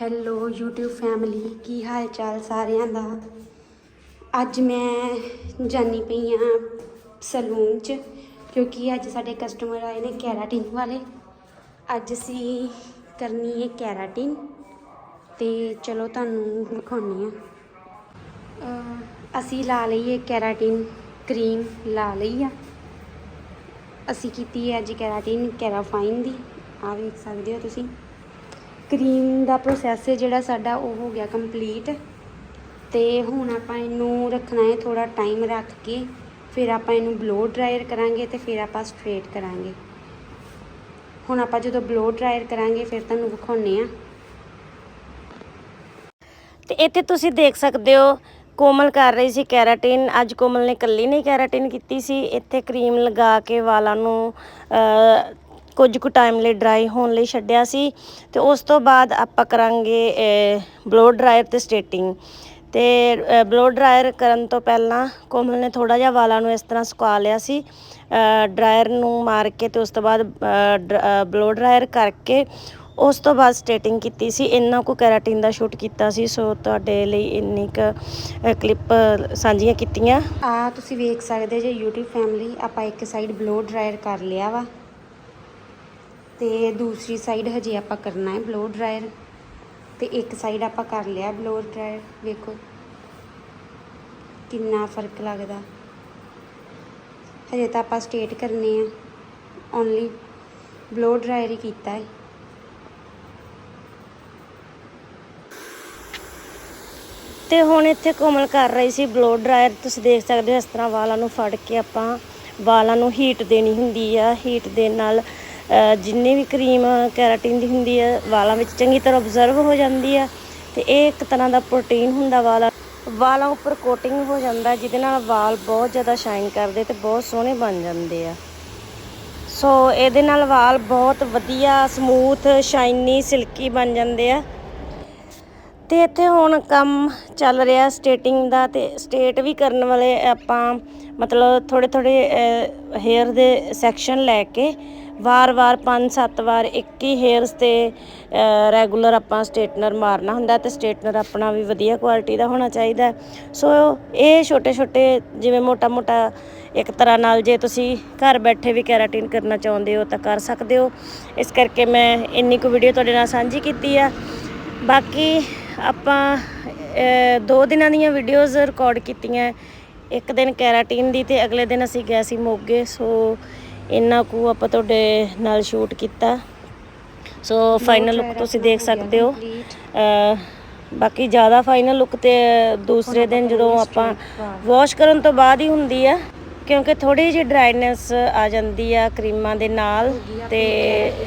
Hello YouTube family ਕੀ ਹਾਲ ਚਾਲ ਸਾਰਿਆਂ ਦਾ? ਅੱਜ ਮੈਂ ਜਾਣੀ ਪਈ ਆ ਸਲੂਨ 'ਚ, ਕਿਉਂਕਿ ਅੱਜ ਸਾਡੇ ਕਸਟਮਰ ਆਏ ਨੇ ਕੈਰਾਟਿਨ ਵਾਲੇ। ਅੱਜ ਅਸੀਂ ਕਰਨੀ ਹੈ ਕੈਰਾਟਿਨ, ਤੇ ਚਲੋ ਤੁਹਾਨੂੰ ਵਿਖਾਉਣੀ ਆ। ਅਸੀਂ ਲਾ ਲਈਏ ਹੈ ਕੈਰਾਟਿਨ ਕਰੀਮ, ਲਾ ਲਈ ਆ। ਅਸੀਂ ਕੀਤੀ ਹੈ ਅੱਜ ਕੈਰਾਟਿਨ ਕੈਰਾਫਾਈਨ ਦੀ। ਆ ਵੇਖ ਸਕਦੇ ਹੋ ਤੁਸੀਂ। ਕਰੀਮ ਦਾ ਪ੍ਰੋਸੈਸ ਹੈ ਜਿਹੜਾ ਸਾਡਾ ਉਹ ਹੋ ਗਿਆ ਕੰਪਲੀਟ ਤੇ ਹੁਣ ਆਪਾਂ ਇਹਨੂੰ ਰੱਖਣਾ ਹੈ ਥੋੜਾ ਟਾਈਮ ਰੱਖ ਕੇ, ਫਿਰ ਆਪਾਂ ਇਹਨੂੰ ਬਲੋ ਡਰਾਇਰ ਕਰਾਂਗੇ ਤੇ ਫਿਰ ਆਪਾਂ ਸਟ੍ਰੇਟ ਕਰਾਂਗੇ। ਹੁਣ ਆਪਾਂ ਜਦੋਂ ਬਲੋ ਡਰਾਇਰ ਕਰਾਂਗੇ ਫਿਰ ਤੁਹਾਨੂੰ ਵਿਖਾਉਣੇ ਆ ਤੇ ਇੱਥੇ ਤੁਸੀਂ ਦੇਖ ਸਕਦੇ ਹੋ, ਕੋਮਲ ਕਰ ਰਹੀ ਸੀ ਕੈਰਾਟਿਨ। ਅੱਜ ਕੋਮਲ ਨੇ ਇਕੱਲੀ ਨਹੀਂ ਕੈਰਾਟਿਨ ਕੀਤੀ ਸੀ। ਇੱਥੇ ਕਰੀਮ ਲਗਾ ਕੇ ਵਾਲਾਂ ਨੂੰ ਕੁਝ ਕੁ ਟਾਈਮ ਲਈ ਡਰਾਈ ਹੋਣ ਲਈ ਛੱਡਿਆ ਸੀ ਤੇ ਉਸ ਤੋਂ ਬਾਅਦ ਆਪਾਂ ਕਰਾਂਗੇ ਬਲੋ ਡਰਾਇਰ ਤੇ ਸਟੇਟਿੰਗ ਤੇ ਬਲੋ ਡਰਾਇਰ ਕਰਨ ਤੋਂ ਪਹਿਲਾਂ ਕੋਮਲ ਨੇ ਥੋੜਾ ਜਿਹਾ ਵਾਲਾਂ ਨੂੰ ਇਸ ਤਰ੍ਹਾਂ ਸੁਕਾ ਲਿਆ ਸੀ। ਡਰਾਇਰ ਨੂੰ ਮਾਰ ਕੇ ਤੇ ਉਸ ਤੋਂ ਬਾਅਦ ਬਲੋ ਡਰਾਇਰ ਕਰਕੇ ਉਸ ਤੋਂ ਬਾਅਦ ਸਟੇਟਿੰਗ ਕੀਤੀ ਸੀ। ਇੰਨਾ ਕੁ ਕੈਰਾਟਿਨ ਦਾ ਸ਼ੂਟ ਕੀਤਾ ਸੀ, ਸੋ ਤੁਹਾਡੇ ਲਈ ਇੰਨੀ ਕੁ ਕਲਿੱਪ ਸਾਂਝੀਆਂ ਕੀਤੀਆਂ। ਆ ਤੁਸੀਂ ਵੇਖ ਸਕਦੇ ਜੇ YouTube ਫੈਮਿਲੀ ਆਪਾਂ ਇੱਕ ਸਾਈਡ ਬਲੋ ਡਰਾਇਰ ਕਰ ਲਿਆ ਵਾ। ਤੇ ਦੂਸਰੀ ਸਾਈਡ ਹਜੇ ਆਪਾਂ ਕਰਨਾ ਹੈ ਬਲੋ ਡਰਾਇਰ ਤੇ ਇੱਕ ਸਾਈਡ ਆਪਾਂ ਕਰ ਲਿਆ ਬਲੋ ਡਰਾਇਰ ਵੇਖੋ ਕਿੰਨਾ ਫ਼ਰਕ ਲੱਗਦਾ। ਹਜੇ ਤਾਂ ਆਪਾਂ ਸਟੇਟ ਕਰਨੇ ਆ। ਓਨਲੀ ਬਲੋ ਡਰਾਇਰ ਹੀ ਕੀਤਾ ਹੈ। ਤੇ ਹੁਣ ਇੱਥੇ ਕੋਮਲ ਕਰ ਰਹੀ ਸੀ ਬਲੋ ਡਰਾਇਰ ਤੁਸੀਂ ਦੇਖ ਸਕਦੇ ਹੋ ਇਸ ਤਰ੍ਹਾਂ ਵਾਲਾਂ ਨੂੰ ਫੜ ਕੇ ਆਪਾਂ ਵਾਲਾਂ ਨੂੰ ਹੀਟ ਦੇਣੀ ਹੁੰਦੀ ਆ। ਹੀਟ ਦੇਣ ਨਾਲ ਜਿੰਨੀ ਵੀ ਕਰੀਮ ਕੈਰਾਟਿਨ ਦੀ ਹੁੰਦੀ ਹੈ ਵਾਲਾਂ ਵਿੱਚ ਚੰਗੀ ਤਰ੍ਹਾਂ ਅਬਜ਼ਰਵ ਹੋ ਜਾਂਦੀ ਆ ਤੇ ਇਹ ਇੱਕ ਤਰ੍ਹਾਂ ਦਾ ਪ੍ਰੋਟੀਨ ਹੁੰਦਾ ਵਾਲਾਂ ਵਾਲਾਂ ਉੱਪਰ ਕੋਟਿੰਗ ਹੋ ਜਾਂਦਾ ਜਿਹਦੇ ਨਾਲ ਵਾਲ ਬਹੁਤ ਜ਼ਿਆਦਾ ਸ਼ਾਈਨ ਕਰਦੇ ਤੇ ਬਹੁਤ ਸੋਹਣੇ ਬਣ ਜਾਂਦੇ ਆ। ਸੋ ਇਹਦੇ ਨਾਲ ਵਾਲ ਬਹੁਤ ਵਧੀਆ ਸਮੂਥ ਸ਼ਾਈਨੀ ਸਿਲਕੀ ਬਣ ਜਾਂਦੇ ਆ। ਤੇ ਇੱਥੇ ਹੁਣ ਕੰਮ ਚੱਲ ਰਿਹਾ ਸਟੇਟਿੰਗ ਦਾ ਤੇ ਸਟੇਟ ਵੀ ਕਰਨ ਵਾਲੇ ਆਪਾਂ ਮਤਲਬ ਥੋੜੇ ਥੋੜੇ ਹੇਅਰ ਦੇ ਸੈਕਸ਼ਨ ਲੈ ਕੇ ਵਾਰ-ਵਾਰ 5-7 ਵਾਰ ਇੱਕ ਹੀ ਹੇਅਰਸ ਤੇ ਰੈਗੂਲਰ ਆਪਾਂ ਸਟੇਟਨਰ ਮਾਰਨਾ ਹੁੰਦਾ ਤੇ ਸਟੇਟਨਰ ਆਪਣਾ ਵੀ ਵਧੀਆ ਕੁਆਲਿਟੀ ਦਾ ਹੋਣਾ ਚਾਹੀਦਾ। ਸੋ ਇਹ ਛੋਟੇ-ਛੋਟੇ ਜਿਵੇਂ ਮੋਟਾ-ਮੋਟਾ ਇੱਕ ਤਰ੍ਹਾਂ ਨਾਲ ਜੇ ਤੁਸੀਂ ਘਰ ਬੈਠੇ ਵੀ ਕੈਰਾਟਿਨ ਕਰਨਾ ਚਾਹੁੰਦੇ ਹੋ ਤਾਂ ਕਰ ਸਕਦੇ ਹੋ। ਇਸ ਕਰਕੇ ਮੈਂ ਇੰਨੀ ਕੁ ਵੀਡੀਓ ਤੁਹਾਡੇ ਨਾਲ ਸਾਂਝੀ ਕੀਤੀ ਆ। ਬਾਕੀ ਆਪਾਂ ਦੋ ਦਿਨਾਂ ਦੀਆਂ ਵੀਡੀਓਜ਼ ਰਿਕਾਰਡ ਕੀਤੀਆਂ। ਇੱਕ ਦਿਨ ਕੈਰਾਟਿਨ ਦੀ ਤੇ ਅਗਲੇ ਦਿਨ ਅਸੀਂ ਗਏ ਸੀ ਮੋਗੇ। ਸੋ ਇੰਨਾ ਕੁ ਆਪਾਂ ਤੁਹਾਡੇ ਨਾਲ ਸ਼ੂਟ ਕੀਤਾ। ਸੋ ਫਾਈਨਲ ਲੁੱਕ ਤੁਸੀਂ ਦੇਖ ਸਕਦੇ ਹੋ। ਬਾਕੀ ਜ਼ਿਆਦਾ ਫਾਈਨਲ ਲੁੱਕ ਤੇ ਦੂਸਰੇ ਦਿਨ ਜਦੋਂ ਆਪਾਂ ਵਾਸ਼ ਕਰਨ ਤੋਂ ਬਾਅਦ ਹੀ ਹੁੰਦੀ ਆ, ਕਿਉਂਕਿ ਥੋੜੀ ਜਿਹੀ ਡਰਾਈਨੈਸ ਆ ਜਾਂਦੀ ਆ ਕਰੀਮਾਂ ਦੇ ਨਾਲ ਤੇ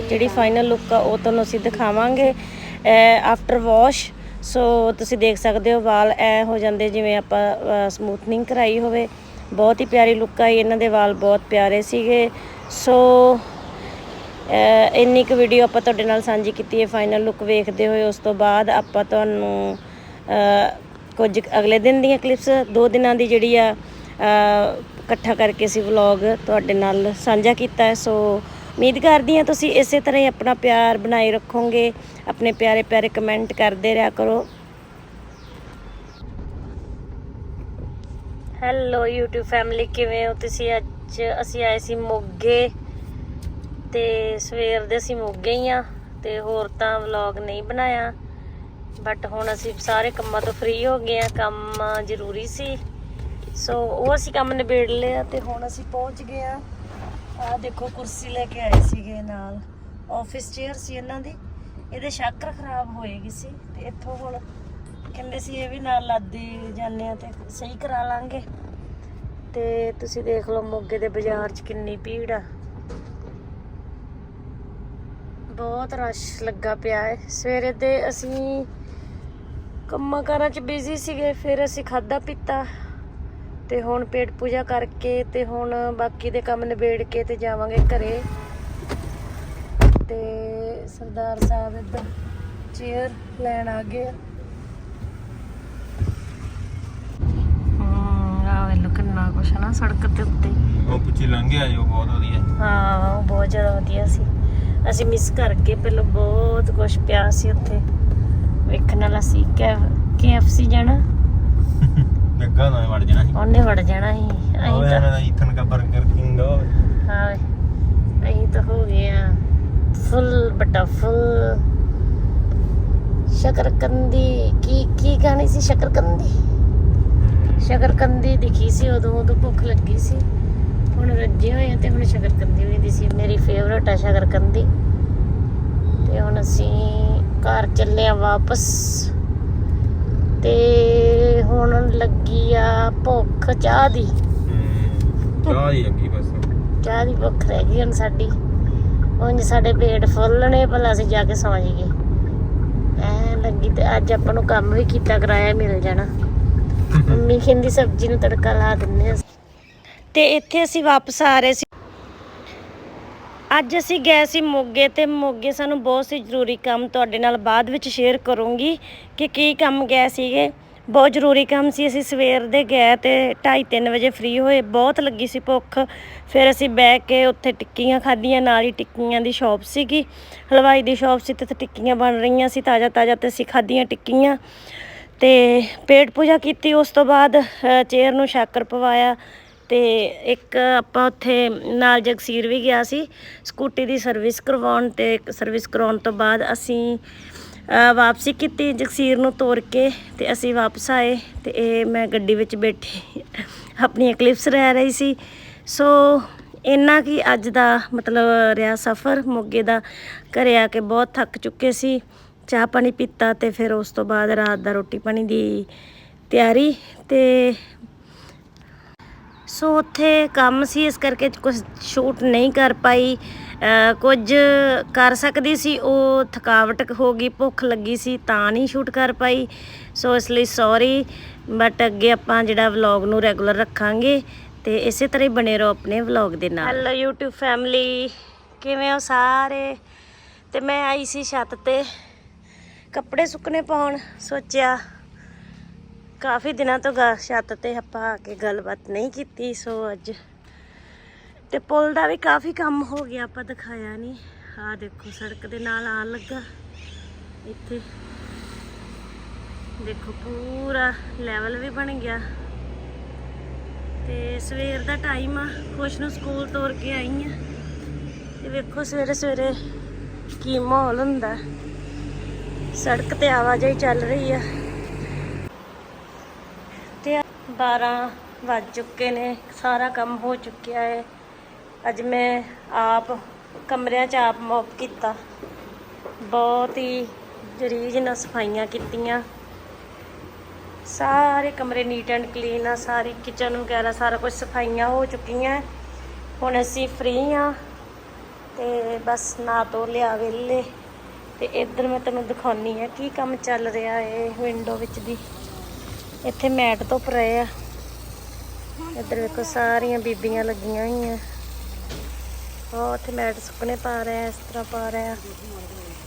ਜਿਹੜੀ ਫਾਈਨਲ ਲੁੱਕ ਆ ਉਹ ਤੁਹਾਨੂੰ ਅਸੀਂ ਦਿਖਾਵਾਂਗੇ। ਆਫਟਰ ਵਾਸ਼ ਸੋ ਤੁਸੀਂ ਦੇਖ ਸਕਦੇ ਹੋ ਵਾਲ ਐ ਹੋ ਜਾਂਦੇ ਜਿਵੇਂ ਆਪਾਂ ਸਮੂਥਨਿੰਗ ਕਰਾਈ ਹੋਵੇ। ਬਹੁਤ ਹੀ ਪਿਆਰੀ ਲੁੱਕ ਆਈ, ਇਹਨਾਂ ਦੇ ਵਾਲ ਬਹੁਤ ਪਿਆਰੇ ਸੀਗੇ। ਸੋ ਇੰਨੀ ਕੁ ਵੀਡੀਓ ਆਪਾਂ ਤੁਹਾਡੇ ਨਾਲ ਸਾਂਝੀ ਕੀਤੀ ਹੈ ਫਾਈਨਲ ਲੁੱਕ ਵੇਖਦੇ ਹੋਏ। ਉਸ ਤੋਂ ਬਾਅਦ ਆਪਾਂ ਤੁਹਾਨੂੰ ਕੁਝ ਅਗਲੇ ਦਿਨ ਦੀਆਂ ਕਲਿੱਪਸ ਦੋ ਦਿਨਾਂ ਦੀ ਜਿਹੜੀ ਆ ਇਕੱਠਾ ਕਰਕੇ ਅਸੀਂ ਵਲੌਗ ਤੁਹਾਡੇ ਨਾਲ ਸਾਂਝਾ ਕੀਤਾ ਹੈ। ਸੋ ਉਮੀਦ ਕਰਦੀ ਹਾਂ ਤੁਸੀਂ ਇਸੇ ਤਰ੍ਹਾਂ ਹੀ ਆਪਣਾ ਪਿਆਰ ਬਣਾਈ ਰੱਖੋਗੇ। ਆਪਣੇ ਪਿਆਰੇ ਪਿਆਰੇ ਕਮੈਂਟ ਕਰਦੇ ਰਿਹਾ ਕਰੋ। ਹੈਲੋ YouTube ਫੈਮਿਲੀ ਕਿਵੇਂ ਹੋ ਤੁਸੀਂ ਅੱਜ? ਅਸੀਂ ਆਏ ਸੀ ਮੋਗੇ ਤੇ ਸਵੇਰ ਦੇ ਅਸੀਂ ਮੋਗੇ ਹੀ ਆ ਤੇ ਹੋਰ ਤਾਂ ਵਲੌਗ ਨਹੀਂ ਬਣਾਇਆ। ਬਟ ਹੁਣ ਅਸੀਂ ਸਾਰੇ ਕੰਮਾਂ ਤੋਂ ਫ੍ਰੀ ਹੋ ਗਏ ਆ, ਕੰਮ ਜ਼ਰੂਰੀ ਸੀ। ਸੋ ਉਹ ਅਸੀਂ ਕੰਮ ਨਿਬੇੜ ਲਿਆ ਤੇ ਹੁਣ ਅਸੀਂ ਪਹੁੰਚ ਗਏ ਆ। ਆ ਦੇਖੋ, ਕੁਰਸੀ ਲੈ ਕੇ ਆਏ ਸੀਗੇ ਨਾਲ। ਆਫਿਸ ਚੇਅਰ ਸੀ ਇਹਨਾਂ ਦੀ। ਇਹਦੇ ਸ਼ਾਕਰ ਖਰਾਬ ਹੋਏਗੀ ਸੀ ਤੇ ਇੱਥੋਂ ਹੁਣ ਕਹਿੰਦੇ ਸੀ ਇਹ ਵੀ ਨਾਲ ਲੱਦੀ ਜਾਂਦੇ ਆ ਤੇ ਸਹੀ ਕਰਾ ਲਾਂਗੇ। ਤੇ ਤੁਸੀਂ ਦੇਖ ਲਓ ਮੋਗੇ ਦੇ ਬਾਜ਼ਾਰ 'ਚ ਕਿੰਨੀ ਭੀੜ ਆ। ਬਹੁਤ ਰਸ਼ ਲੱਗਾ ਪਿਆ ਹੈ ਸਵੇਰੇ ਤੇ ਅਸੀਂ ਕੰਮਾਂ ਕਾਰਾਂ 'ਚ ਬਿਜ਼ੀ ਸੀਗੇ, ਫਿਰ ਅਸੀਂ ਖਾਦਾ ਪੀਤਾ। ਤੇ ਹੁਣ ਪੇਟ ਪੂਜਾ ਕਰਕੇ ਤੇ ਹੁਣ ਬਾਕੀ ਦੇ ਕੰਮ ਨਿਬੇੜ ਕੇ ਤੇ ਜਾਵਾਂਗੇ ਘਰੇ। ਤੇ ਸਰਦਾਰ ਸਾਹਿਬ ਇੱਧਰ ਚੇਅਰ ਲੈਣ ਆ ਗਏ ਆ ਹਮ ਆ ਵੇਲੋ ਕਿੰਨਾ ਕੁਛ ਹੈ ਨਾ ਸੜਕ ਦੇ ਉੱਤੇ। ਉਹ ਪਿੱਛੇ ਲੰਘਿਆ ਜੋ ਬਹੁਤ ਵਧੀਆ। ਹਾਂ ਉਹ ਬਹੁਤ ਜ਼ਿਆਦਾ ਵਧੀਆ ਸੀ। ਅਸੀਂ ਮਿਸ ਕਰਕੇ ਪਹਿਲਾਂ ਬਹੁਤ ਕੁਝ ਪਿਆ ਸੀ ਉੱਥੇ। ਵੇਖਣ ਵਾਲਾ ਸੀ KFC ਜਾਣਾ। ਲੱਗਾ ਨਾ ਵੜ ਜਾਣਾ ਸੀ। ਉਹਨੇ ਵੜ ਜਾਣਾ ਸੀ। ਅਸੀਂ ਤਾਂ ਇਹਨਾਂ ਦਾ ਈਥਨ ਕਾ 버ਗਰ ਕਿੰਗ ਹਾਂ ਅਸੀਂ ਤਾਂ ਹੋ ਗਏ ਆ। ਫੁੱਲ ਬਟਾ ਫੁੱਲ ਸ਼ਕਰਕੰਦੀ ਕੀ ਕੀ ਗਾਣੀ ਸੀ? ਸ਼ਕਰਕੰਦੀ? ਸ਼ਕਰਕੰਦੀ ਦਿਖੀ ਸੀ ਉਦੋਂ ਉਦੋਂ ਭੁੱਖ ਲੱਗੀ ਸੀ। ਹੁਣ ਰੱਜੇ ਹੋਏ ਤੇ ਹੁਣ ਸ਼ਕਰਕੰਦੀ ਵੀ ਦੀ ਸੀ ਮੇਰੀ ਫੇਵਰਟ ਆ ਸ਼ਕਰਕੰਦੀ ਤੇ ਹੁਣ ਅਸੀਂ ਘਰ ਚੱਲੇ ਆ ਵਾਪਸ। ਤੇ ਹੁਣ ਲੱਗੀ ਆ ਭੁੱਖ ਚਾਹ ਦੀ। ਚਾਹ ਹੀ ਲੱਗੀ ਬਸ। ਚਾਹ ਦੀ ਭੁੱਖ ਰਹਿ ਗਈ ਹੁਣ ਸਾਡੀ। ਉਂਝ ਸਾਡੇ ਪੇਟ ਫੁੱਲ ਨੇ ਭਲਾ ਅਸੀਂ ਜਾ ਕੇ ਸੌਂ ਜਾਈਏ। ਐ ਲੱਗੀ ਤੇ ਅੱਜ ਆਪਾਂ ਨੂੰ ਕੰਮ ਵੀ ਕੀਤਾ ਕਰਾਇਆ ਮਿਲ ਜਾਣਾ। ਮੰਮੀ ਕਹਿੰਦੀ ਸਬਜ਼ੀ ਨੂੰ ਤੜਕਾ ਲਾ ਦਿੰਨੇ ਆ ਤੇ ਇੱਥੇ ਅਸੀਂ ਵਾਪਸ ਆ ਰਹੇ ਸੀ। ਅੱਜ ਅਸੀਂ ਗਏ ਸੀ ਮੋਗੇ ਤੇ ਮੋਗੇ ਸਾਨੂੰ ਬਹੁਤ ਸੀ ਜ਼ਰੂਰੀ ਕੰਮ। ਤੁਹਾਡੇ ਨਾਲ ਬਾਅਦ ਵਿੱਚ ਸ਼ੇਅਰ ਕਰੂੰਗੀ ਕਿ ਕੀ ਕੰਮ ਗਏ ਸੀਗੇ। ਬਹੁਤ ਜ਼ਰੂਰੀ ਕੰਮ ਸੀ, ਅਸੀਂ ਸਵੇਰ ਦੇ ਗਏ ਤੇ 2:30 ਵਜੇ ਫ੍ਰੀ ਹੋਏ। ਬਹੁਤ ਲੱਗੀ ਸੀ ਭੁੱਖ। ਫਿਰ ਅਸੀਂ ਬਹਿ ਕੇ ਉੱਥੇ ਟਿੱਕੀਆਂ ਖਾਧੀਆਂ, ਨਾਲ ਹੀ ਟਿੱਕੀਆਂ ਦੀ ਸ਼ਾਪ ਸੀਗੀ। ਹਲਵਾਈ ਦੀ ਸ਼ਾਪ ਸੀ ਤੇ ਉੱਥੇ ਟਿੱਕੀਆਂ ਬਣ ਰਹੀਆਂ ਸੀ ਤਾਜ਼ਾ ਤਾਜ਼ਾ ਤੇ ਅਸੀਂ ਖਾਧੀਆਂ ਟਿੱਕੀਆਂ। ਤੇ ਪੇਟ ਪੂਜਾ ਕੀਤੀ, ਉਸ ਤੋਂ ਬਾਅਦ ਚੇਅਰ ਨੂੰ ਸ਼ਾਕਰ ਪਵਾਇਆ ਤੇ ਇੱਕ ਆਪਾਂ ਉੱਥੇ ਨਾਲ ਜਗਸੀਰ ਵੀ ਗਿਆ ਸੀ, ਸਕੂਟੀ ਦੀ ਸਰਵਿਸ ਕਰਵਾਉਣ ਤੇ ਸਰਵਿਸ ਕਰਾਉਣ ਤੋਂ ਬਾਅਦ ਅਸੀਂ ਵਾਪਸੀ ਕੀਤੀ ਜਗਸੀਰ ਨੂੰ ਤੋਰ ਕੇ ਤੇ ਅਸੀਂ ਵਾਪਸ ਆਏ ਤੇ ਇਹ ਮੈਂ ਗੱਡੀ ਵਿੱਚ ਬੈਠੀ, ਆਪਣੀਆਂ ਕਲਿੱਪਸ ਰਹਿ ਰਹੀ ਸੀ। ਸੋ ਇੰਨਾ ਕੀ ਅੱਜ ਦਾ ਮਤਲਬ ਰਿਹਾ ਸਫ਼ਰ, ਮੋਗੇ ਦਾ ਘਰੇ ਆ ਕੇ ਬਹੁਤ ਥੱਕ ਚੁੱਕੇ ਸੀ। ਚਾਹ ਪਾਣੀ ਪੀਤਾ ਤੇ ਫਿਰ ਉਸ ਤੋਂ ਬਾਅਦ ਰਾਤ ਦਾ ਰੋਟੀ ਪਾਣੀ ਦੀ ਤਿਆਰੀ ਤੇ ਸੋ ਉੱਥੇ ਕੰਮ ਸੀ, ਇਸ ਕਰਕੇ ਕੁਝ ਸ਼ੂਟ ਨਹੀਂ ਕਰ ਪਾਈ। ਕੁਝ ਕਰ ਸਕਦੀ ਸੀ, ਉਹ ਥਕਾਵਟ ਹੋ ਗਈ, ਭੁੱਖ ਲੱਗੀ ਸੀ, ਤਾਂ ਨਹੀਂ ਸ਼ੂਟ ਕਰ ਪਾਈ। ਸੋ ਇਸ ਲਈ ਸੌਰੀ ਬਟ ਅੱਗੇ ਆਪਾਂ ਜਿਹੜਾ ਵਲੌਗ ਨੂੰ ਰੈਗੂਲਰ ਰੱਖਾਂਗੇ ਤੇ ਇਸੇ ਤਰ੍ਹਾਂ ਹੀ ਬਣੇ ਰਹੋ ਆਪਣੇ ਵਲੌਗ ਦੇ ਨਾਲ। ਹੈਲੋ YouTube ਫੈਮਿਲੀ ਕਿਵੇਂ ਹੋ ਸਾਰੇ? ਤੇ ਮੈਂ ਆਈ ਸੀ ਛੱਤ ਤੇ। ਕੱਪੜੇ ਸੁੱਕਣੇ ਪਾਉਣ, ਸੋਚਿਆ ਕਾਫੀ ਦਿਨਾਂ ਤੋਂ ਗਾ ਛੱਤ ਤੇ ਆਪਾਂ ਆ ਕੇ ਗੱਲਬਾਤ ਨਹੀਂ ਕੀਤੀ, ਸੋ ਅੱਜ ਤੇ ਪੁਲ ਦਾ ਵੀ ਕਾਫੀ ਕੰਮ ਹੋ ਗਿਆ, ਆਪਾਂ ਦਿਖਾਇਆ ਨਹੀਂ। ਆਹ ਦੇਖੋ, ਸੜਕ ਦੇ ਨਾਲ ਆਣ ਲੱਗਾ। ਇੱਥੇ ਦੇਖੋ, ਪੂਰਾ ਲੈਵਲ ਵੀ ਬਣ ਗਿਆ। ਤੇ ਸਵੇਰ ਦਾ ਟਾਈਮ ਆ, ਖੁਸ਼ ਨੂੰ ਸਕੂਲ ਤੋਰ ਕੇ ਆਈ ਆ। ਤੇ ਵੇਖੋ ਸਵੇਰੇ ਸਵੇਰੇ ਕੀ ਮਾਹੌਲ ਹੁੰਦਾ। ਸੜਕ ਤੇ ਆਵਾਜਾਈ ਚੱਲ ਰਹੀ ਆ। ਤੇ 12 ਵੱਜ ਚੁੱਕੇ ਨੇ, ਸਾਰਾ ਕੰਮ ਹੋ ਚੁੱਕਿਆ ਹੈ ਅੱਜ ਮੈਂ ਆਪ ਕਮਰਿਆਂ 'ਚ ਆਪ ਮੌਪ ਕੀਤਾ। ਬਹੁਤ ਹੀ ਜਰੀਜ ਨਾਲ ਸਫਾਈਆਂ ਕੀਤੀਆਂ। ਸਾਰੇ ਕਮਰੇ ਨੀਟ ਐਂਡ ਕਲੀਨ ਆ, ਸਾਰੀ ਕਿਚਨ ਵਗੈਰਾ ਸਾਰਾ ਕੁਝ ਸਫਾਈਆਂ ਹੋ ਚੁੱਕੀਆਂ। ਹੁਣ ਅਸੀਂ ਫ੍ਰੀ ਆ ਤੇ ਬਸ ਨਾ ਤੋਂ ਲਿਆ ਵੇਲੇ ਤੇ ਇੱਧਰ ਮੈਂ ਤੁਹਾਨੂੰ ਦਿਖਾਉਣੀ ਆ ਕੀ ਕੰਮ ਚੱਲ ਰਿਹਾ ਹੈ ਵਿੰਡੋ ਵਿੱਚ ਦੀ ਇੱਥੇ ਮੈਟ ਧੁੱਪ ਰਹੇ ਆ। ਇੱਧਰ ਵੇਖੋ ਸਾਰੀਆਂ ਬੀਬੀਆਂ ਲੱਗੀਆਂ ਹੋਈਆਂ। ਉਹ ਉੱਥੇ ਮੈਟ ਸੁੱਕਣੇ ਪਾ ਰਿਹਾ ਇਸ ਤਰ੍ਹਾਂ ਪਾ ਰਿਹਾ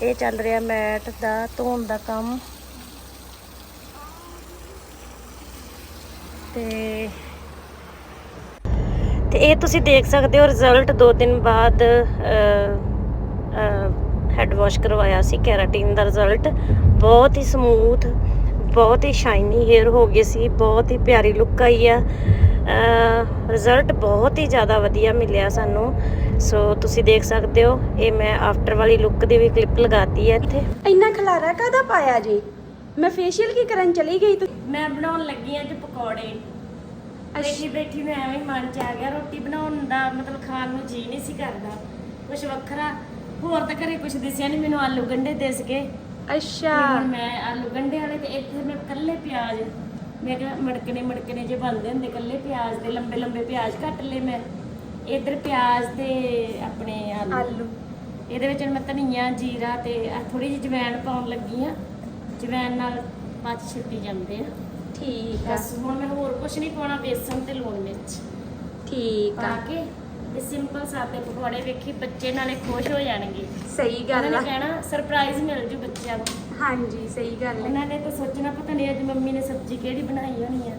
ਇਹ ਚੱਲ ਰਿਹਾ ਮੈਟ ਦਾ ਧੋਣ ਦਾ ਕੰਮ। ਤੇ ਤੇ ਇਹ ਤੁਸੀਂ ਦੇਖ ਸਕਦੇ ਹੋ ਰਿਜ਼ਲਟ 2 ਦਿਨ ਬਾਅਦ ਹੈਡ ਵਾਸ਼ ਕਰਵਾਇਆ ਸੀ ਕੈਰਾਟਿਨ ਦਾ ਰਿਜ਼ਲਟ ਬਹੁਤ ਹੀ ਸਮੂਥ ਬਹੁਤ ਹੀ ਸ਼ਾਈਨੀ ਹੇਅਰ ਹੋ ਗਏ ਸੀ ਬਹੁਤ ਹੀ ਪਿਆਰੀ ਲੁੱਕ ਆਈ ਆ। ਰਿਜ਼ਲਟ ਬਹੁਤ ਹੀ ਜ਼ਿਆਦਾ ਵਧੀਆ ਮਿਲਿਆ ਸਾਨੂੰ। ਸੋ ਤੁਸੀਂ ਦੇਖ ਸਕਦੇ ਹੋ ਇਹ ਮੈਂ ਆਫਟਰ ਵਾਲੀ ਲੁੱਕ ਦੀ ਵੀ ਕਲਿੱਪ ਲਗਾਤੀ ਹੈ ਇੱਥੇ। ਇੰਨਾ ਖਲਾਰਾ ਕਾਦਾ ਪਾਇਆ ਜੀ? ਮੈਂ ਫੇਸ਼ੀਅਲ ਕੀ ਕਰਨ ਚਲੀ ਗਈ ਤੂੰ? ਮੈਂ ਬਣਾਉਣ ਲੱਗੀ ਅੱਜ ਪਕੌੜੇ। ਬੈਠੀ ਬੈਠੀ ਮੈਂ ਐਵੇਂ ਮਨ ਚ ਆ ਗਿਆ ਰੋਟੀ ਬਣਾਉਣ ਦਾ ਮਤਲਬ ਖਾਣ ਨੂੰ ਜੀ ਨਹੀਂ ਸੀ ਕਰਦਾ। ਕੁਝ ਵੱਖਰਾ ਹੋਰ ਤਾਂ ਘਰੇ ਕੁਝ ਦਿਸਿਆ ਨਹੀਂ ਮੈਨੂੰ ਆਲੂ ਗੰਢੇ ਦਿਸ ਗਏ। ਅੱਛਾ। ਤੇ ਹੁਣ ਮੈਂ ਆਲੂ ਗੰਢੇ ਵਾਲੇ ਤੇ ਇੱਥੇ ਮੈਂ ਕੱਲੇ ਪਿਆਜ਼ ਮੈਂ ਕਿਹਾ ਮੜਕਣੇ ਮੜਕਣੇ ਜੇ ਬਣਦੇ ਹੁੰਦੇ ਕੱਲੇ ਪਿਆਜ਼ ਦੇ ਲੰਬੇ ਲੰਬੇ ਪਿਆਜ਼ ਕੱਟ ਲਏ ਮੈਂ। ਇਧਰ ਪਿਆਜ਼ ਤੇ ਆਪਣੇ ਆਲੂ। ਆਲੂ। ਇਹਦੇ ਵਿੱਚ ਹੁਣ ਮੈਂ ਧਨੀਆ ਜੀਰਾ ਤੇ ਥੋੜੀ ਜਿਹੀ ਜਵੈਣ ਪਾਉਣ ਲੱਗੀ ਆ ਜਵੈਣ ਨਾਲ ਪਚ ਛਿੱਟੀ ਜਾਂਦੇ ਆ। ਠੀਕ ਆ। ਬਸ ਹੁਣ ਮੈਂ ਹੋਰ ਕੁਝ ਨਹੀਂ ਪਾਉਣਾ ਬੇਸਨ ਤੇ ਲੂਣ ਮਿਰਚ। ਠੀਕ ਪਾ ਆ ਕੇ ਤੇ ਸਿੰਪਲ ਸਾਦੇ ਪਕੌੜੇ ਵੇਖੀ ਬੱਚੇ ਨਾਲੇ ਖੁਸ਼ ਹੋ ਜਾਣਗੇ। ਸਹੀ ਉਹਨਾਂ ਗੱਲ ਨੇ ਆ। ਕਹਿਣਾ ਸਰਪ੍ਰਾਈਜ਼ ਮਿਲ ਜੂ ਬੱਚਿਆਂ ਨੂੰ। ਹਾਂਜੀ ਸਹੀ ਗੱਲ ਹੈ ਉਹਨਾਂ ਨੇ ਤਾਂ ਸੋਚਣਾ ਪਤਾ ਨਹੀਂ ਅੱਜ ਮੰਮੀ ਨੇ ਸਬਜ਼ੀ ਕਿਹੜੀ ਬਣਾਈ ਹੋਣੀ ਆ।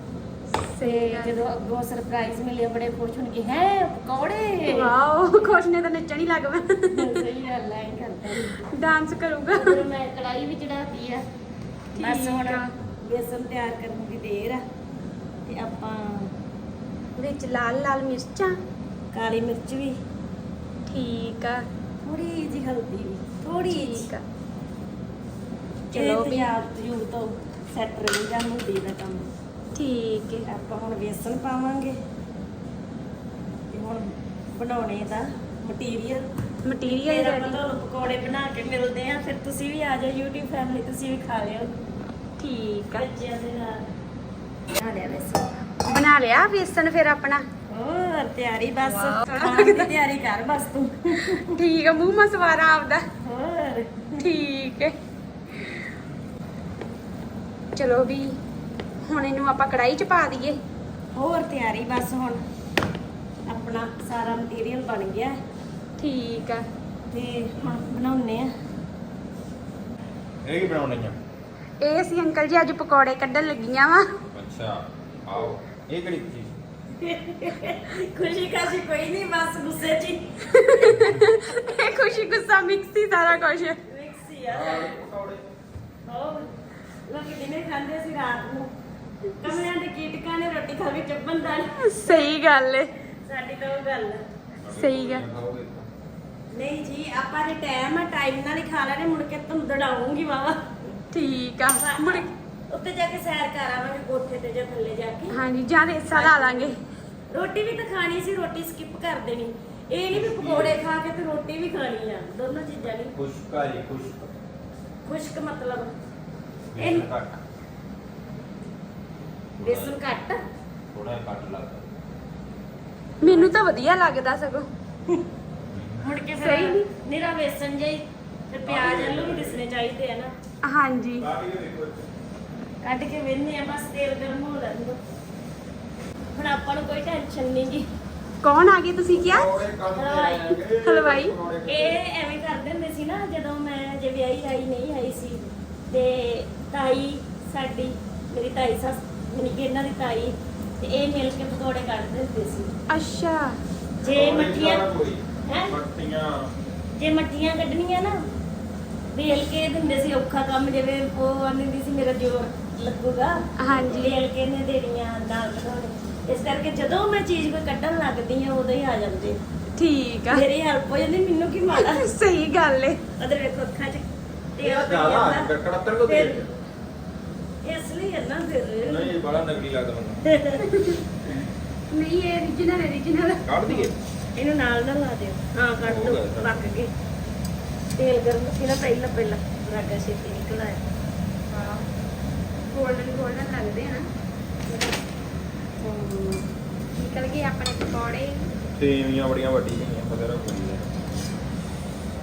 ਸਹੀ ਤੇ ਗੱਲ ਜਦੋਂ ਅੱਗੋਂ ਸਰਪ੍ਰਾਈਜ਼ ਮਿਲਿਆ ਬੜੇ ਖੁਸ਼ ਹੋਣਗੇ ਹੈ ਪਕੌੜੇ? ਵਾਓ ਖੁਸ਼ ਨੇ ਤਾਂ ਨੱਚਣ ਹੀ ਲੱਗ ਪਿਆ ਸਹੀ ਗੱਲ ਹੈ ਇਹ ਕਰਦਾ ਡਾਂਸ ਕਰੂਗਾ। ਫਿਰ ਮੈਂ ਕੜਾਈ ਵੀ ਚੜਾਤੀ ਆ। ਬਸ ਹੁਣ ਠੀਕ ਆ। ਬੇਸਨ ਤਿਆਰ ਕਰਨ ਦੀ ਦੇਰ ਆ। ਤੇ ਆਪਾਂ ਵਿੱਚ ਲਾਲ ਲਾਲ ਮਿਰਚਾਂ। ਕਾਲੀ ਮਿਰਚ ਵੀ। ਠੀਕ ਆ। ਥੋੜੀ ਜਿਹੀ ਹਲਦੀ ਵੀ ਥੋੜੀ ਜਿਹੀ। ਠੀਕ ਆ। ਚਲੋ ਚਲੋ ਵੀ। ਆਪ ਤਜੂਰ ਤੋਂ ਸੈੱਟ ਰਹੇਗਾ ਹੁੰਦੀ ਦਾ ਕੰਮ। ਠੀਕ ਹੈ ਆਪਾਂ ਹੁਣ ਬੇਸਨ ਪਾਵਾਂਗੇ। ਤੇ ਹੁਣ ਬਣਾਉਣੇ ਦਾ ਮਟੀਰੀਅਲ ਮਟੀਰੀਅਲ ਫਿਰ ਆਪਾਂ ਤੁਹਾਨੂੰ ਪਕੌੜੇ ਬਣਾ ਕੇ ਮਿਲਦੇ ਆ ਫਿਰ ਤੁਸੀਂ ਵੀ ਆ ਜਾਓ YouTube ਫੈਮਿਲੀ ਤੁਸੀਂ ਵੀ ਖਾ ਲਿਓ। ਠੀਕ ਆ। ਬੱਚਿਆਂ ਦੇ ਨਾਲ। ਬਣਾ ਲਿਆ ਵੈਸੇ ਬਣਾ ਲਿਆ ਵੇਸਣ ਫਿਰ ਆਪਣਾ? ਹੋਰ ਤਿਆਰੀ ਬਸ। ਵਾਓ। ਖਾਣ ਦੀ ਤਿਆਰੀ ਕਰ ਬਸ ਤੂੰ। ਠੀਕ ਆ ਮੂੰਹ ਮਸਵਾਰਾ ਆਪਦਾ। ਹੋਰ। ਠੀਕ ਹੈ ਚਲੋ ਵੀ ਹੁਣ ਇਹਨੂੰ ਆਪਾਂ ਕੜਾਈ ਚ ਪਾ ਦਈਏ। ਹੋਰ ਤਿਆਰੀ ਬਸ ਹੁਣ। ਆਪਣਾ ਸਾਰਾ ਮਟੀਰੀਅਲ ਬਣ ਗਿਆ। ਠੀਕ ਆ। ਤੇ ਹੁਣ ਬਣਾਉਨੇ ਆ। ਇਹ ਕੀ ਬਣਾਉਣੀ ਆ? ਇਹ ਅਸੀਂ ਅੰਕਲ ਜੀ ਅੱਜ ਪਕੌੜੇ ਕੱਢਣ ਲੱਗੀਆਂ ਵਾ। ਅੱਛਾ ਆਓ। ਇਹ ਕਿਹੜੀ ਚੀਜ਼? ਖੁਸ਼ੀ ਕਾਸ਼ੀ ਕੋਈ ਨਹੀਂ ਬਸ ਗੁੱਸੇ ਇਹ ਖੁਸ਼ੀ ਗੁੱਸਾ ਮਿਕਸ ਹੀ ਸਾਰਾ ਕੁਝ ਮਿਕਸੀ ਆ। ਹੋਰ ਲੋਕੀ ਦਿਨੇ ਖਾਂਦੇ ਸੀ ਰਾਤ ਨੂੰ? ਕਮਲਿਆਂ ਦੇ ਕੀਟਕਾਂ ਨੇ ਰੋਟੀ ਖਾ ਕੇ ਚੱਪਣ ਦਾ ਸਹੀ ਗੱਲ ਏ। ਸਾਡੀ ਤਾਂ ਉਹ ਗੱਲ। ਸਹੀ ਗੱਲ। ਨਹੀਂ ਜੀ ਆਪਾਂ ਦੇ ਟਾਈਮ ਆ ਟਾਈਮ ਨਾਲ ਹੀ ਖਾ ਲੈਣੇ ਮੁੜ ਕੇ ਤੁਹਾਨੂੰ ਦੜਾਉਂਗੀ ਵਾਵਾ। ਠੀਕ ਆ। ਮੁੜ ਉੱਤੇ ਜਾ ਕੇ ਸੈਰ ਕਰ ਆਵਾਂਗੇ ਕੋਠੇ ਤੇ ਜਾਂ ਥੱਲੇ ਜਾ ਕੇ। ਹਾਂਜੀ ਜਾਂ ਰੇਸਾ ਲਾ ਲਾਂਗੇ। ਰੋਟੀ ਵੀ ਤਾਂ ਖਾਣੀ ਸੀ ਰੋਟੀ ਸਕਿਪ ਕਰ ਦੇਣੀ। ਇਹ ਨਹੀਂ ਵੀ ਪਕੌੜੇ ਖਾ ਕੇ ਤੇ ਰੋਟੀ ਵੀ ਖਾਣੀ ਆ ਦੋਨੋਂ ਚੀਜ਼ਾਂ ਨਹੀਂ ਖੁਸ਼ਕਾ ਜੀ ਖੁਸ਼ਕ। ਖੁਸ਼ਕ ਮਤਲਬ। ਬੇਸਨ ਘੱਟ। ਬੇਸਨ ਘੱਟ? ਥੋੜਾ ਜਿਹਾ ਘੱਟ ਲੱਗਦਾ। ਮੈਨੂੰ ਤਾਂ ਵਧੀਆ ਲੱਗਦਾ ਸਗੋਂ। ਮੁੜ ਕੇ ਫਿਰ ਸਹੀ ਨੀ। ਨਿਰਾ ਬੇਸਨ ਜਾਈ ਤੇ ਪਿਆਜ਼ ਆਲੂ ਵੀ ਦਿਸਣੇ ਚਾਹੀਦੇ ਆ ਨਾ। ਹਾਂਜੀ। ਕੱਢ ਕੇ ਵੇਖਨੇ ਆ ਬਸ ਤੇਲ ਗਰਮ ਹੋ ਲੈਣ ਦੋ ਹੁਣ ਆਪਾਂ ਨੂੰ ਕੋਈ ਟੈਨਸ਼ਨ ਨਹੀਂ ਗੀ। ਕੌਣ ਆ ਗਏ ਤੁਸੀਂ ਕਿਹਾ? ਹਲਵਾਈ। ਇਹ ਐਵੇਂ ਕਰਦੇ ਹੁੰਦੇ ਸੀ ਨਾ ਜਦੋਂ ਮੈਂ ਜੇ ਵਿਆਹੀ ਆਈ ਨਹੀਂ ਆਈ ਸੀ ਤੇ ਤਾਈ ਸਾਡੀ ਮੇਰੀ ਤਾਈ ਸੱਸ ਯਾਨੀ ਕਿ ਇਹਨਾਂ ਦੀ ਤਾਈ ਤੇ ਇਹ ਮਿਲ ਕੇ ਪਕੌੜੇ ਕੱਢਦੇ ਹੁੰਦੇ ਸੀ। ਅੱਛਾ। ਜੇ ਮੱਠੀਆਂ ਹੈਂ? ਮੱਠੀਆਂ। ਜੇ ਮੱਠੀਆਂ ਕੱਢਣੀਆਂ ਨਾ ਵੇਲ ਕੇ ਦਿੰਦੇ ਸੀ ਔਖਾ ਕੰਮ ਜਿਵੇਂ ਉਹ ਆਂਦੀ ਸੀ ਮੇਰਾ ਜੋਰ ਲੱਗੂਗਾ। ਹਾਂਜੀ। ਵੇਲ ਕੇ ਨੇ ਦੇਣੀਆਂ ਨਾਲ ਬਣਾਉਣੇ ਇਸ ਕਰਕੇ ਜਦੋਂ ਮੈਂ ਚੀਜ਼ ਕੋਈ ਕੱਢਣ ਲੱਗਦੀ ਆ ਉਦੋਂ ਹੀ ਆ ਜਾਂਦੇ ਠੀਕ ਆ। ਮੇਰੀ ਹੈਲਪ ਹੋ ਜਾਂਦੀ ਮੈਨੂੰ ਕੀ ਮਾੜਾ। ਸਹੀ ਗੱਲ ਏ। ਅਦਰ ਵੇਖੋ ਅੱਖਾਂ 'ਚ। ਪਈ ਜ਼ਿਆਦਾ ਜਾਂਦਾ। ਕੜਕੜ ਕੋ ਦੇ ਫਿਰ ਇਸ ਲਈ ਹੈ ਨਾ ਫਿਰ। ਨਹੀਂ ਬੜਾ ਨਕਲੀ ਲੱਗਦਾ ਮੈਨੂੰ ਨਹੀਂ ਇਹ origignal ਹੈ origignal ਕੱਢ ਦਈਏ। ਇਹਨੂੰ ਨਾਲ ਨਾਲ ਲਾ ਦਿਓ। ਹਾਂ ਕੱਢ ਦੋ। ਪੱਕ ਗਏ ਤੇਲ ਗਰਮ ਸੀ ਨਾ ਪਹਿਲਾਂ ਪਹਿਲਾਂ ਰਾਗਾ ਛੇਤੀ ਨਿਕਲ ਆਇਆ। ਹਾਂ। ਗੋਲਡਨ ਗੋਲਡਨ ਲੱਗਦੇ ਆ ਨਿਕਲ ਗਏ ਆਪਣੇ ਪਕੌੜੇ। ਸੇਵੀਆਂ ਬੜੀਆਂ ਵੱਡੀ ਗਈਆਂ ਪਤਾ ਰੱਖ ਲਈ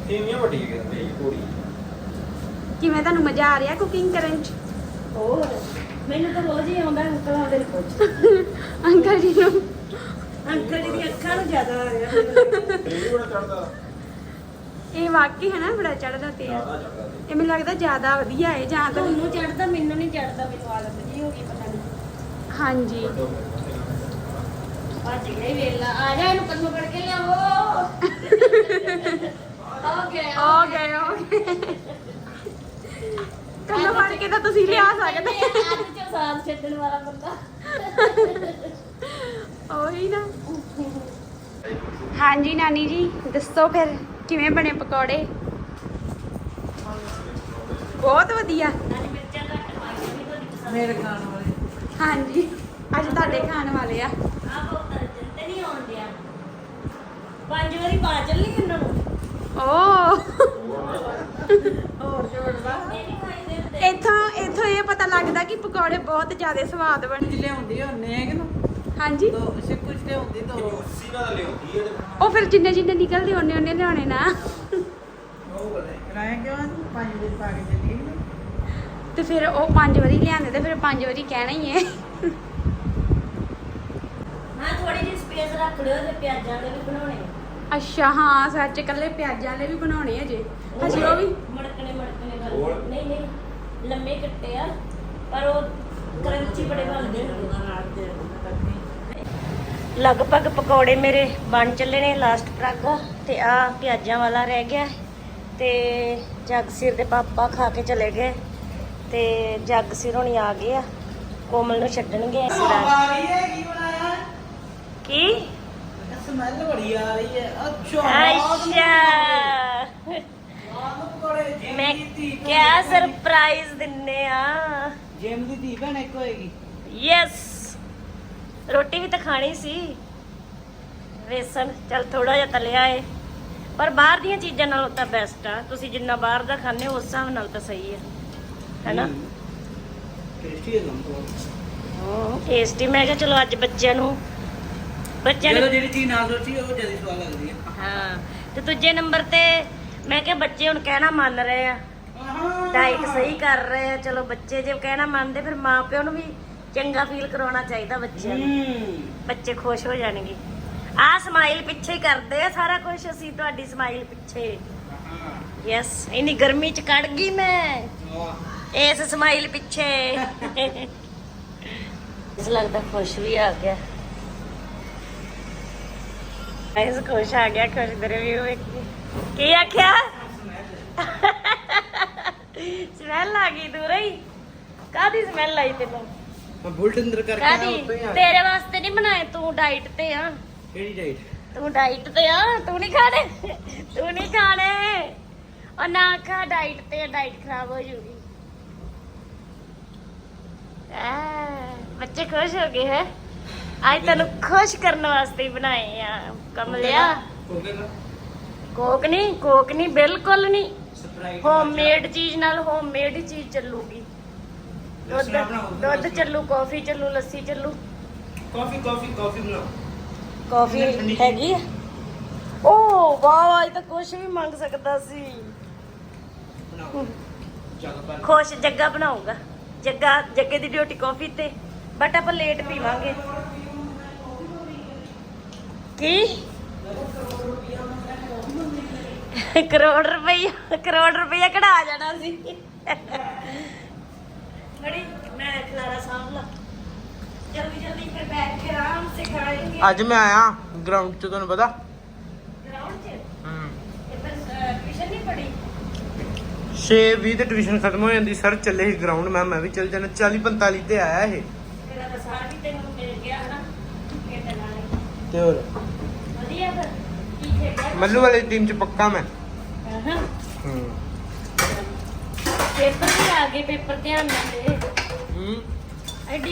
ਸੇਵੀਆਂ ਵੱਡੀ ਗਈਆਂ ਤੇ ਥੋੜੀ ਕਿਵੇਂ ਤੁਹਾਨੂੰ ਮਜ਼ਾ ਆ ਰਿਹਾ ਕੁਕਿੰਗ ਕਰਨ ਚ? ਹੋਰ ਮੈਨੂੰ ਤਾਂ ਰੋਜ਼ ਹੀ ਆਉਂਦਾ ਅੰਕਲ ਆਉਂਦੇ ਨੇ ਪੁੱਛ। ਅੰਕਲ ਜੀ ਨੂੰ। ਅੰਕਲ ਜੀ ਦੀਆਂ ਅੱਖਾਂ ਨੂੰ ਜ਼ਿਆਦਾ ਆ ਰਿਹਾ। ਮੈਨੂੰ ਲੱਗਦਾ। ਤੇ ਵੀ ਬੜਾ ਚੜਦਾ। ਇਹ ਵਾਕਈ ਹੈ ਨਾ ਬੜਾ ਚੜਦਾ ਤੇਲ ਜ਼ਿਆਦਾ ਚੜਦਾ ਇਹ ਮੈਨੂੰ ਲੱਗਦਾ ਜ਼ਿਆਦਾ ਵਧੀਆ ਹੈ ਜਾਂ ਤਾਂ ਤੁਹਾਨੂੰ ਚੜਦਾ ਮੈਨੂੰ ਨਹੀਂ ਚੜਦਾ ਮੈਨੂੰ ਆਦਤ ਜੀ ਹੋ ਗਈ ਪਤਾ ਨਹੀਂ। ਹਾਂਜੀ। ਭੱਜ ਗਈ ਵੇਲਾ ਆ ਜਾ ਇਹਨੂੰ ਕੰਨੋਂ ਫੜ ਕੇ ਲਿਆਵੋ ਓਕੇ ਹੋ ਗਏ ਹੋ ਗਏ ਕੰਨੋਂ ਫੜ ਕੇ ਤਾਂ ਤੁਸੀਂ ਲਿਆ ਸਕਦੇ। ਅੱਜ ਚ ਸਾਥ ਛੱਡਣ ਵਾਲਾ ਬੰਦਾ। ਉਹੀ ਨਾ। ਹਾਂਜੀ ਨਾਨੀ ਜੀ ਦੱਸੋ ਫਿਰ ਕਿਵੇਂ ਬਣੇ ਪਕੌੜੇ? ਬਹੁਤ ਵਧੀਆ। ਮੇਰੇ ਖਾਣ ਵਾਲੇ। ਹਾਂਜੀ ਅੱਜ ਤੁਹਾਡੇ ਖਾਣ ਵਾਲੇ ਆ ਆ ਬਹੁਤ ਅਰਜਨ ਤੇ ਨਹੀਂ ਆਉਣ ਡਿਆ ਪੰਜ ਵਾਰੀ ਪਾ ਚੱਲੀ ਇਹਨਾਂ ਨੂੰ। ਓ ਹੋਰ ਜੋੜਵਾ ਇਹ ਨਹੀਂ ਖਾਈਦੇ ਹੁੰਦੇ ਇੱਥੋਂ ਇੱਥੋਂ ਇਹ ਪਤਾ ਲੱਗਦਾ ਕਿ ਪਕੌੜੇ ਬਹੁਤ ਜ਼ਿਆਦਾ ਸਵਾਦ ਬਣੇ ਲਿਆਉਂਦੀ ਹੁੰਨੇ ਆ ਕਿ ਨਾ? ਹਾਂਜੀ। ਦੋ ਸ਼ਿਕੂ ਚ ਲਿਆਉਂਦੀ ਦੋ। ਉਸੀ ਨਾਲ ਲਿਆਉਂਦੀ ਹੈ ਉਹ ਫਿਰ ਜਿੰਨੇ ਜਿੰਨੇ ਨਿਕਲਦੇ ਉਹਨੇ ਉਹਨੇ ਲਿਆਉਣੇ ਨਾ। ਉਹ ਬੋਲੇ ਰਾਏ ਕਿਉਂ ਆ? ਪੰਜ ਵਜੇ ਪਾ ਕੇ ਚੱਲੀ ਤੇ ਫਿਰ ਉਹ ਪੰਜ ਵਾਰੀ ਲਿਆਂਦੇ ਤੇ ਫਿਰ ਪੰਜ ਵਾਰੀ ਕਹਿਣਾ ਹੀ ਹੈ। ਹਾਂ ਥੋੜੀ ਜਿਹੀ ਸਪੇਸ ਰੱਖ ਲਿਓ ਤੇ ਪਿਆਜ਼ਾਂ ਦੇ ਵੀ ਬਣਾਉਣੇ ਆ। ਅੱਛਾ ਹਾਂ ਸੱਚ ਇਕੱਲੇ ਪਿਆਜ਼ਾਂ ਵਾਲੇ ਵੀ ਬਣਾਉਣੇ ਅਜੇ ਹਜੇ ਉਹ ਵੀ? ਮੜਕਣੇ ਮੜਕਣੇ ਹੋਰ? ਵਾਲੇ ਨਹੀਂ ਨਹੀਂ ਲੰਮੇ ਕੱਟੇ ਆ ਪਰ ਉਹ ਕਰੰਚੀ ਬੜੇ ਬਣਦੇ ਹੁੰਦੇ ਲਗਭਗ ਪਕੌੜੇ ਮੇਰੇ ਬਣ ਚੱਲੇ ਨੇ ਲਾਸਟ ਪ੍ਰੱਗ ਤੇ ਆ ਪਿਆਜ਼ਾਂ ਵਾਲਾ ਰਹਿ ਗਿਆ। ਤੇ ਜਗਸੀਰ ਦੇ ਪਾਪਾ ਖਾ ਕੇ ਚਲੇ ਗਏ ਤੇ ਜੱਗ ਸਿਰੋਣੀ ਆ ਗਏ ਆ। ਕੋਮਲ ਨੂੰ ਛੱਡਣਗੇ ਅਸੀਂ ਰਾਤ। ਆ ਰਹੀ ਹੈ ਕੀ ਬਣਾਇਆ। ਕੀ? ਸਮੈਲ ਬੜੀ ਆ ਰਹੀ ਹੈ। ਅੱਛਾ ਮੈਂ ਕਿਆ। ਸਰਪ੍ਰਾਈਜ਼ ਦਿੰਨੇ ਆ। ਜਿਮ ਦੀ ਧੀ ਭੈਣ ਇੱਕ ਹੋਏਗੀ। ਯੈਸ ਰੋਟੀ ਵੀ ਤਾਂ ਖਾਣੀ ਸੀ। ਵੇਸਣ ਚਲ ਥੋੜਾ ਜਿਹਾ ਤਲਿਆ ਏ। ਪਰ ਬਾਹਰ ਦੀਆਂ ਚੀਜ਼ਾਂ ਨਾਲੋਂ ਤਾਂ ਬੈਸਟ ਆ। ਤੁਸੀਂ ਜਿੰਨਾ ਬਾਹਰ ਦਾ ਹੋ ਉਸ ਹਿਸਾਬ ਨਾਲ ਤਾਂ ਸਹੀ ਹੈ। ਹੈਨਾ? ਟੇਸਟੀ ਹੈ ਲੰਬੋ ਟੇਸਟੀ ਮੈਂ ਕਿਹਾ ਚਲੋ ਅੱਜ ਬੱਚਿਆਂ ਨੂੰ ਬੱਚਿਆਂ ਜਦੋਂ ਨੂੰ ਜਿਹੜੀ ਚੀਜ਼ ਨਾਲ ਸੋਚੀ ਉਹ ਜ਼ਿਆਦਾ ਸਵਾਦ ਲੱਗਦੀ ਹੈ ਹਾਂ ਤੇ ਦੂਜੇ ਨੰਬਰ ਤੇ ਮੈਂ ਕਿਹਾ ਬੱਚੇ ਹੁਣ ਕਹਿਣਾ ਮੰਨ ਰਹੇ ਆ। ਡਾਈਟ ਸਹੀ ਕਰ ਰਹੇ ਆ ਚਲੋ ਬੱਚੇ ਜੇ ਕਹਿਣਾ ਮੰਨਦੇ ਫਿਰ ਮਾਪਿਆਂ ਨੂੰ ਵੀ ਚੰਗਾ ਫੀਲ ਕਰਾਉਣਾ ਚਾਹੀਦਾ ਬੱਚਿਆਂ ਨੂੰ। ਹੂੰ। ਬੱਚੇ ਖੁਸ਼ ਹੋ ਜਾਣਗੇ। ਆ ਸਮਾਈਲ ਪਿੱਛੇ ਹੀ ਕਰਦੇ ਆ ਸਾਰਾ ਕੁਝ ਅਸੀਂ ਤੁਹਾਡੀ ਸਮਾਈਲ ਪਿੱਛੇ। ਯੈਸ ਇੰਨੀ ਗਰਮੀ ਚ ਕੱਢ ਗਈ ਮੈਂ। ਇਸ ਸਮਾਈਲ ਪਿੱਛੇ। ਇਸ ਲੱਗਦਾ ਖੁਸ਼ ਵੀ ਆ ਗਿਆ। ਖੁਸ਼ ਆ ਗਿਆ ਖੁਸ਼ ਮੇਰੇ ਵੀ ਵੇਖ ਕੇ ਕੀ ਆਖਿਆ? ਸਮੈਲ ਆ ਗਈ ਦੂਰ ਹੀ। ਕਾਦੀ ਸਮੈਲ ਆਈ ਤੈਨੂੰ? ਮੈਂ ਬੁਲਟ ਅੰਦਰ ਕਰਕੇ ਕਾਦੀ ਉੱਤੋਂ ਹੀ ਆ। ਤੇਰੇ ਵਾਸਤੇ ਨਹੀਂ ਬਣਾਏ ਤੂੰ ਡਾਈਟ ਤੇ ਆ। ਕਿਹੜੀ ਡਾਈਟ ਤੂੰ ਡਾਈਟ ਤੇ ਆ ਤੂੰ ਨਹੀਂ ਖਾਣੇ? ਤੂੰ ਨਹੀਂ ਖਾਣੇ। ਉਹ ਨਾ ਖਾ ਡਾਈਟ ਤੇ ਡਾਈਟ ਖਰਾਬ ਹੋ ਜੂਗੀ ਆ ਬੱਚੇ ਖੁਸ਼ ਹੋ ਗਏ ਹੈ। ਅੱਜ ਤੈਨੂੰ ਖੁਸ਼ ਕਰਨ ਵਾਸਤੇ ਹੀ ਬਣਾਏ ਆ। ਕਮਲਿਆ। ਕੋਕ ਨਹੀਂ ਕੋਕ ਨਹੀਂ ਬਿਲਕੁਲ ਨਹੀਂ। ਹੋਮਮੇਡ ਚੀਜ਼ ਨਾਲ ਹੋਮਮੇਡ ਚੀਜ਼ ਚੱਲੂਗੀ। ਦੁੱਧ। ਚੱਲੂ ਕਾਫੀ ਚੱਲੂ ਲੱਸੀ ਚੱਲੂ। ਕਾਫੀ ਕਾਫੀ ਕਾਫੀ ਬਣਾਓ। ਕਾਫੀ ਹੈਗੀ ਓ ਵਾਹ ਅੱਜ ਤਾਂ ਕੁਝ ਵੀ ਮੰਗ ਸਕਦਾ ਸੀ। ਖੁਸ਼ ਜੱਗਾ ਬਣਾਊਗਾ। ਜੱਗਾ ਜੱਗੇ ਦੀ ਡਿਊਟੀ ਕਾਫੀ ਤੇ। ਬਟ ਆਪਾਂ ਲੇਟ ਪੀਵਾਂਗੇ। ਕੀ? ਕਰੋੜ ਰੁਪਈਆ ਕਰੋੜ ਰੁਪਈਆ ਕਢਾ ਜਾਣਾ ਸੀ। ਬੜੀ ਮੈਂ ਖਲਾਰਾ ਸਾਂਭ ਲਾ। ਜਲਦੀ ਜਲਦੀ ਫਿਰ ਬੈਠ ਕੇ ਆਰਾਮ ਸੇ ਖਾਏਂਗੇ ਅੱਜ ਮੈਂ ਆਇਆ ਗਰਾਊਂਡ 'ਚ ਤੁਹਾਨੂੰ ਪਤਾ? ਗਰਾਊਂਡ 'ਚ? ਹੂੰ। ਇਹ ਪਰ ਟਿਊਸ਼ਨ ਨਹੀਂ ਪੜੀ 6:20 ਤੇ ਟਿਊਸ਼ਨ ਖਤਮ ਹੋ ਜਾਂਦੀ ਸਰ ਚੱਲੇ ਸੀ ਗਰਾਊਂਡ ਮੈਂ ਮੈਂ ਵੀ ਚੱਲ ਜਾਣਾ 40 45 ਤੇ ਆਇਆ ਇਹ। ਤੇਰਾ ਤਾਂ ਸਾਰ ਵੀ ਤੈਨੂੰ ਮਿਲ ਗਿਆ ਹਨਾ ਤੇ ਹੋਰ? ਵਧੀਆ ਫਿਰ? ਕੀ ਖੇਡਿਆ ਮੱਲੂ ਵਾਲੀ ਟੀਮ 'ਚ ਪੱਕਾ ਮੈਂ। ਹਾਂ। ਹੂੰ। ਪੇਪਰ ਵੀ ਆ ਗਏ ਪੇਪਰ ਧਿਆਨ ਨਾਲ ਦੇ। ਹੂੰ। ਐਡੀ